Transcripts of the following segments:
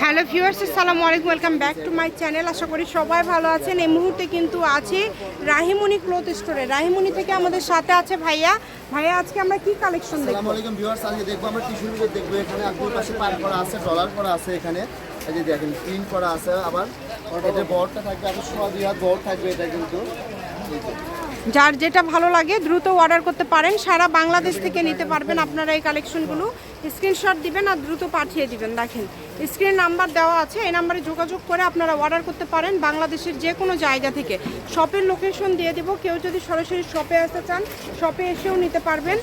Hello viewers আসসালামু আলাইকুম welcome back to my channel. আশা করি সবাই ভালো আছেন। এই মুহূর্তে কিন্তু আছি রাহিমণি ক্লথ স্টোরে। রাহিমণি থেকে আমাদের সাথে আছে ভাইয়া। ভাইয়া আজকে আমরা কি কালেকশন দেখব? আসসালামু আলাইকুম ভিউয়ার্স আজকে দেখব আমরা টিস্যু পেপার দেখব। এখানে আপনার পাশে পার করা আছে ডলার করা আছে এখানে। এই যে দেখেন প্রিন্ট করা আছে আবার। এটা বড়টা থাকবে আপনার সোয়া দুই হাত বড় থাকবে এটা কিন্তু। যার যেটা ভালো লাগে দ্রুত অর্ডার করতে পারেন। সারা বাংলাদেশ থেকে নিতে পারবেন আপনারা এই কালেকশনগুলো স্ক্রিনশট দিবেন আর দ্রুত পাঠিয়ে দিবেন। দেখেন স্ক্রিন নাম্বার দেওয়া আছে এই নাম্বারে যোগাযোগ করে আপনারা অর্ডার করতে পারেন বাংলাদেশের যে কোনো জায়গা থেকে। শপের লোকেশন দিয়ে দিব কেউ যদি সরাসরি শপে আসতে চান শপে এসেও নিতে পারবেন।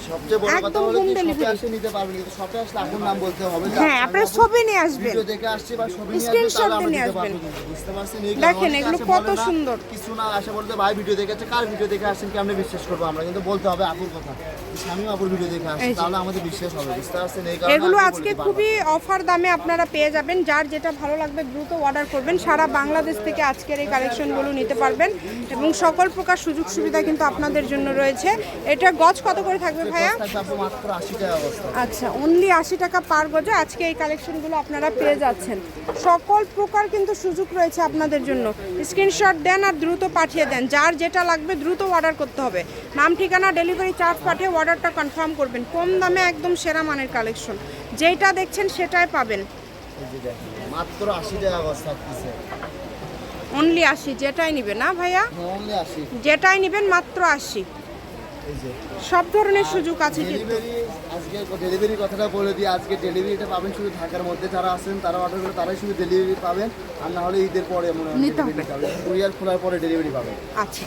একদম হোম ডেলিভারি নিতে পারবেন কিন্তু শপে আসলে আপনার নাম বলতে হবে। হ্যাঁ আপনার ছবি নিয়ে আসবেন। ভিডিও দেখে আসছে বা ছবি নিয়ে আসবে Screenshot তাহলে দিয়ে নিয়ে আসবেন। বুঝতে পারছেন? এই দেখেন, এগুলো কত সুন্দর। কিছু না আসে বলতে ভাই ভিডিও দেখেছে কার ভিডিও দেখে আসছেন কি আমরা বিশ্বাস করব আমরা? কিন্তু বলতে হবে আপুর কথা। স্বামী আপুর ভিডিও দেখে আসছে। তাহলে আমাদের বিশ্বাস হবে বুঝতে পারছেন? এই কারণে এগুলো আজকে খুবই অফার দামে আপনারা পেয়ে যাবেন। যার যেটা ভালো লাগবে দ্রুত অর্ডার করবেন। সারা বাংলাদেশ থেকে আজকের এই কালেকশনগুলো নিতে পারবেন। এবং সকল প্রকার সুযোগ সুবিধা কিন্তু আপনাদের জন্য রয়েছে। এটা গজ কত করে থাকবে ভাইয়া? আচ্ছা অনলি আশি টাকা পার গজে আজকে এই কালেকশনগুলো আপনারা পেয়ে যাচ্ছেন। সকল প্রকার কিন্তু সুযোগ রয়েছে আপনাদের জন্য। স্ক্রিনশট দেন আর দ্রুত পাঠিয়ে দেন। যার যেটা লাগবে দ্রুত অর্ডার করতে হবে। নাম ঠিকানা ডেলিভারি চার্জ পাঠিয়ে অর্ডারটা কনফার্ম করবেন। কম দামে একদম সেরা মানের কালেকশন যেটা দেখছেন সেটাই পাবেন। মাত্র আশি টাকা অবস্থা থাকতেছে অনলি আশি যেটাই নিবেন না ভাইয়া? অনলি আশি। যেটাই নিবেন মাত্র আশি। সব ধরনের সুযোগ আছে কিন্তু। আজকে ডেলিভারি কথাটা বলে দিই আজকে ডেলিভারিটা পাবেন শুধু ঢাকার মধ্যে যারা আছেন তারা অর্ডার করে তারাই শুধু ডেলিভারি পাবেন আর না হলে ঈদের পরে মনে হয় কুরিয়ার খোলার পরে ডেলিভারি পাবেন। আচ্ছা।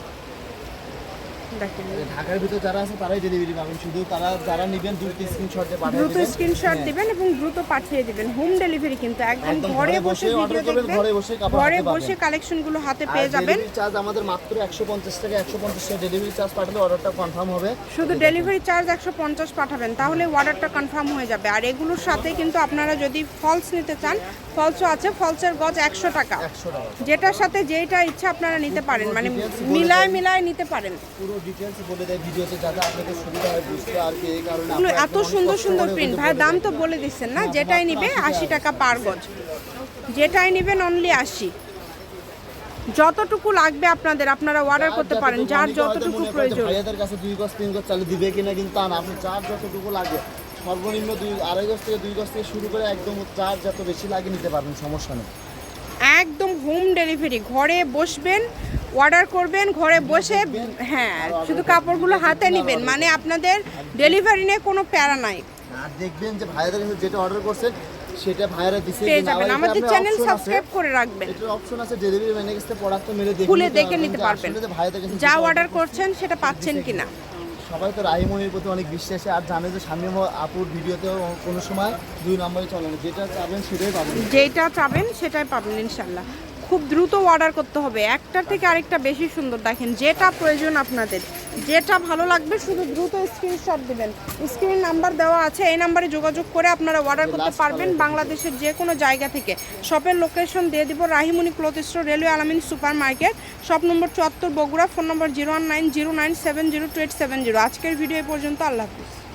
ঢাকার ভিতরে যারা আছে তারাই ডেলিভারি পাবেন। শুধু তারা যারা নেবেন দ্রুত স্ক্রিনশট দিয়ে পাঠিয়ে দ্রুত স্ক্রিনশট দিবেন এবং দ্রুত পাঠিয়ে দিবেন। হোম ডেলিভারি কিন্তু একদম ঘরে বসে বসে ভিডিও দেখবেন। ঘরে বসে কাপড় ঘরে বসে কালেকশনগুলো হাতে পেয়ে যাবেন। চার্জ আমাদের মাত্র একশো পঞ্চাশ টাকা একশো পঞ্চাশ টাকা। ডেলিভারি চার্জ পাঠালে অর্ডারটা কনফার্ম হবে। শুধু ডেলিভারি চার্জ একশো পঞ্চাশ পাঠাবেন তাহলে অর্ডারটা কনফার্ম হয়ে যাবে। আর এগুলোর সাথে কিন্তু আপনারা যদি ফলস নিতে চান ফলসও আছে ফলসের গজ একশো টাকা। একশো টাকা। যেটার সাথে যেটা ইচ্ছা আপনারা নিতে পারেন। মানে মিলায় মিলায় নিতে পারেন। পুরো ডিটেলস বলে দেয় ভিডিওতে যাতে আপনাদের সুবিধা হয় বুঝতে আর কি এই কারণে এত সুন্দর সুন্দর প্রিন্ট ভাই দাম তো বলে দিচ্ছেন না যেটাই নিবে আশি টাকা পার গজ। যেটাই নিবেন অনলি আশি। যতটুকু লাগবে আপনাদের আপনারা অর্ডার করতে পারেন যার যতটুকু প্রয়োজন। ভাইয়াদের কাছে দুই গজ তিন গজ চালে দিবে কিনা কিন্তু তা না। আপনি চার যতটুকু লাগে সর্বনিম্ন দুই আড়াই গজ থেকে দুই গজ থেকে শুরু করে একদম চার যত বেশি লাগে নিতে পারবেন সমস্যা নেই। একদম হোম ডেলিভারি ঘরে বসবেন অর্ডার করবেন ঘরে বসে হ্যাঁ শুধু কাপড়গুলো হাতে নেবেন। মানে আপনাদের ডেলিভারি নিয়ে কোনো প্যারা নাই। আর দেখবেন যে ভাইয়াদের যেটা অর্ডার করছেন সেটা দিছে পেয়ে যাবেন। আমাদের চ্যানেল সাবস্ক্রাইব করে রাখবেন। এটার অপশন আছে ডেলিভারি ম্যানের কাছে প্রোডাক্ট দেখে খুলে দেখে নিতে পারবেন। যে অর্ডার করছেন সেটা পাচ্ছেন কিনা। সবাই তো রাহিমনির প্রতি অনেক বিশ্বাসী। আর জানে যে স্বামী আপুর ভিডিওতেও কোনো সময় দুই নম্বরে চলে না। যেটা চাবেন সেটাই পাবেন। যেটা চাবেন সেটাই পাবেন ইনশাল্লাহ। খুব দ্রুত অর্ডার করতে হবে। একটার থেকে আরেকটা বেশি সুন্দর দেখেন যেটা প্রয়োজন আপনাদের। যেটা ভালো লাগবে শুধু দ্রুত স্ক্রিনশট দিবেন। স্ক্রিন নাম্বার দেওয়া আছে এই নাম্বারে যোগাযোগ করে আপনারা অর্ডার করতে পারবেন বাংলাদেশের যে কোনো জায়গা থেকে। শপের লোকেশন দিয়ে দিব Rahimoni cloth store railway Alamin super market shop number চুয়াত্তর Bogura phone number zero one nine zero nine seven zero two eight seven zero আজকের ভিডিও পর্যন্ত আল্লাহ হাফিজ।